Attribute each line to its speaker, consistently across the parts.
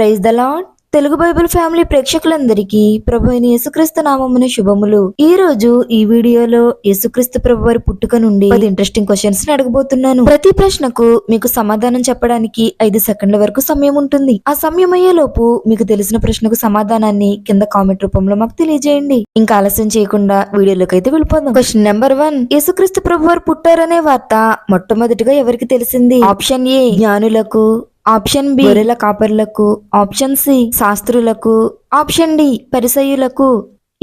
Speaker 1: Praise the Lord Telugu Bible family ప్రేక్షకులందరికీ ప్రభు అయిన యేసుక్రీస్తు నామమున శుభములు. ఈ రోజు ఈ వీడియోలో యేసుక్రీస్తు ప్రభు వారి పుట్టుక నుండి పది ఇంట్రెస్టింగ్ క్వశ్చన్స్ని అడగబోతున్నాను. ప్రతి ప్రశ్నకు మీకు సమాధానం చెప్పడానికి ఐదు సెకండ్ల వరకు సమయం ఉంటుంది. ఆ సమయం అయ్యేలోపు మీకు తెలిసిన ప్రశ్నకు సమాధానాన్ని కింద కామెంట్ రూపంలో మాకు తెలియజేయండి. ఇంకా ఆలస్యం చేయకుండా వీడియోలోకి అయితే వెళ్ళిపోదాం. క్వశ్చన్ నెంబర్ వన్ యేసుక్రీస్తు ప్రభు వారు పుట్టారనే వార్త మొట్టమొదటిగా ఎవరికి తెలిసింది? ఆప్షన్ ఏ జ్ఞానులకు. ఆప్షన్ బి గొర్రెల కాపర్లకు ఆప్షన్ సి శాస్త్రులకు option D పరిసయులకు.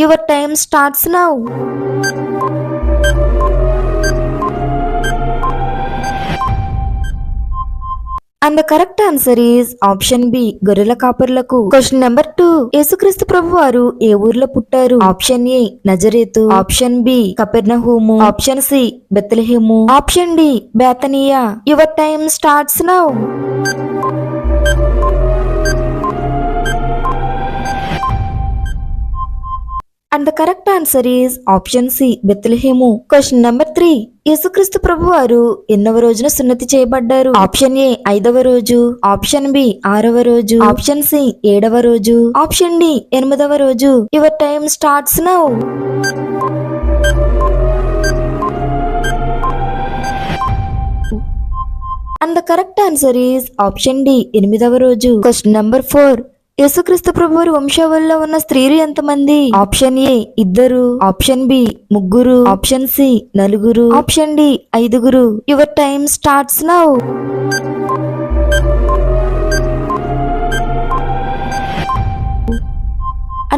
Speaker 1: Your time starts now. And the correct answer is option B గొర్రెల కాపర్లకు. క్వశ్చన్ నెంబర్ టూ యేసుక్రీస్తు ప్రభు వారు ఏ ఊర్లో పుట్టారు? ఆప్షన్ ఏ నజరేతు. ఆప్షన్ బి కపెర్నహూము. ఆప్షన్ సి బెత్తలహేము option D Bethany. Your time starts now and the correct answer is option C Bethlehem question number three యేసుక్రీస్తు ప్రభు వారు ఎన్నవ రోజున సున్నతి చేయబడ్డారు? ఆప్షన్ ఏ ఐదవ రోజు. ఆప్షన్ బి ఆరవ రోజు. ఆప్షన్ సి ఏడవ రోజు. ఆప్షన్ డి ఎనిమిదవ రోజు. Your time starts now correct answer is option D ఎనిమిదవ రోజు. క్వశ్చన్ నెంబర్ ఫోర్ యేసుక్రీస్తు ప్రభువారి వంశావళిలో ఉన్న స్త్రీలు ఎంతమంది? ఆప్షన్ ఏ ఇద్దరు. ఆప్షన్ బి ముగ్గురు. ఆప్షన్ సి నలుగురు. ఆప్షన్ డి ఐదుగురు. Your time starts now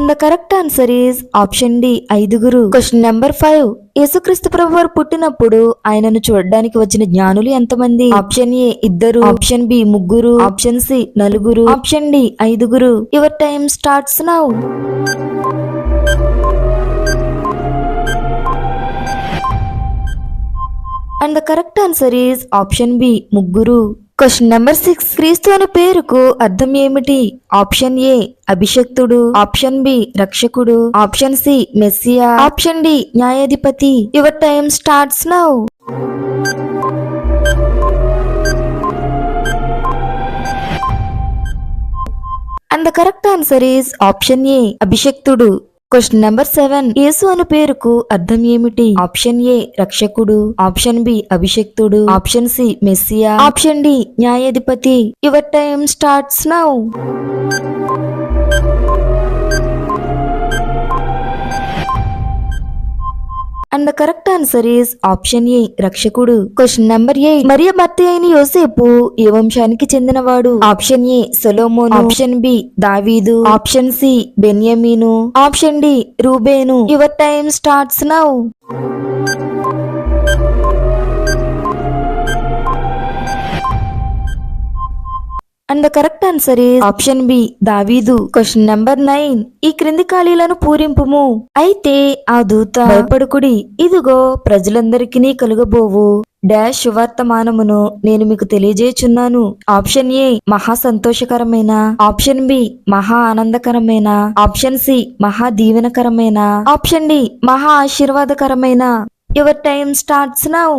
Speaker 1: the correct answer is option D ఐదుగురు. క్వశ్చన్ నెంబర్ ఫైవ్ యేసుక్రీస్తు ప్రభు వారు పుట్టినప్పుడు ఆయనను చూడడానికి వచ్చిన జ్ఞానులు ఎంతమంది? ఆప్షన్ ఏ ఇద్దరు. ఆప్షన్ బి ముగ్గురు. ఆప్షన్ సి నలుగురు. ఆప్షన్ డి ఐదుగురు. Your time starts now and the correct answer is option B ముగ్గురు. క్వశ్చన్ నెంబర్ సిక్స్ క్రీస్తు అనే పేరుకు అర్థం ఏమిటి? ఆప్షన్ ఏ అభిషక్తుడు. ఆప్షన్ బి రక్షకుడు. Option C Messiah. Option D న్యాయాధిపతి. Your time starts now and the correct answer is option A అభిషక్తుడు. Question number seven యేసు అను పేరుకు అర్థం ఏమిటి? ఆప్షన్ ఏ రక్షకుడు. Option B అభిషక్తుడు. Option C Messiah. Option D న్యాయాధిపతి. Your time starts now the correct answer is option A రక్షకుడు. Question number ఏ మరియ భర్త అయిన యోసేపు ఏ వంశానికి చెందినవాడు? Option A Solomon. Option B దావీదు. ఆప్షన్ సి బెన్యమీను. Option D Reuben. Your time starts now and the correct answer is option B దావీదు క్వశ్చన్ నెంబర్ నైన్ ఈ క్రింది ఖాళీలను పూరింపుము. అయితే ఆ దూత భయపడుకుడి ఇదిగో ప్రజలందరికీ కలుగబోవు. డాష్ వర్తమానమును నేను మీకు తెలియజేయుచున్నాను. ఆప్షన్ ఏ మహా సంతోషకరమైన? ఆప్షన్ బి మహా ఆనందకరమైన? ఆప్షన్ సి మహా దీవెనకరమైన? ఆప్షన్ డి మహా ఆశీర్వాదకరమైన? Your time starts now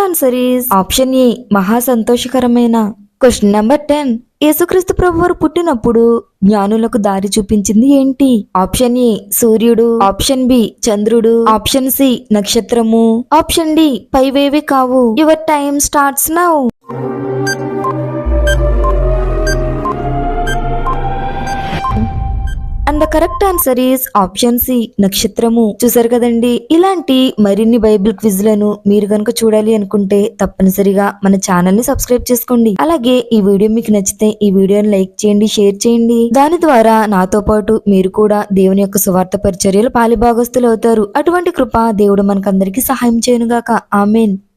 Speaker 1: correct answer is option A మహా సంతోషకరమైన క్వశ్చన్ నెంబర్ టెన్ యేసుక్రీస్తు ప్రభువారు పుట్టినప్పుడు జ్ఞానులకు దారి చూపించింది ఏంటి? ఆప్షన్ ఏ సూర్యుడు ఆప్షన్ బి చంద్రుడు ఆప్షన్ సి నక్షత్రము ఆప్షన్ డి పైవేవి కావు your time starts now and the correct answer is option C నక్షత్రము. చూసారు కదండి ఇలాంటి మరిన్ని బైబిల్ క్విజ్లను మీరు కనుక చూడాలి అనుకుంటే తప్పనిసరిగా మన ఛానల్ని సబ్స్క్రైబ్ చేసుకోండి. అలాగే ఈ వీడియో మీకు నచ్చితే ఈ వీడియోని లైక్ చేయండి షేర్ చేయండి. దాని ద్వారా నాతో పాటు మీరు కూడా దేవుని యొక్క సువార్త పరిచర్యలు పాలిభాగస్తులు అవుతారు అటువంటి కృప దేవుడు మనకందరికీ సహాయం చేయనుగాక. ఆమెన్.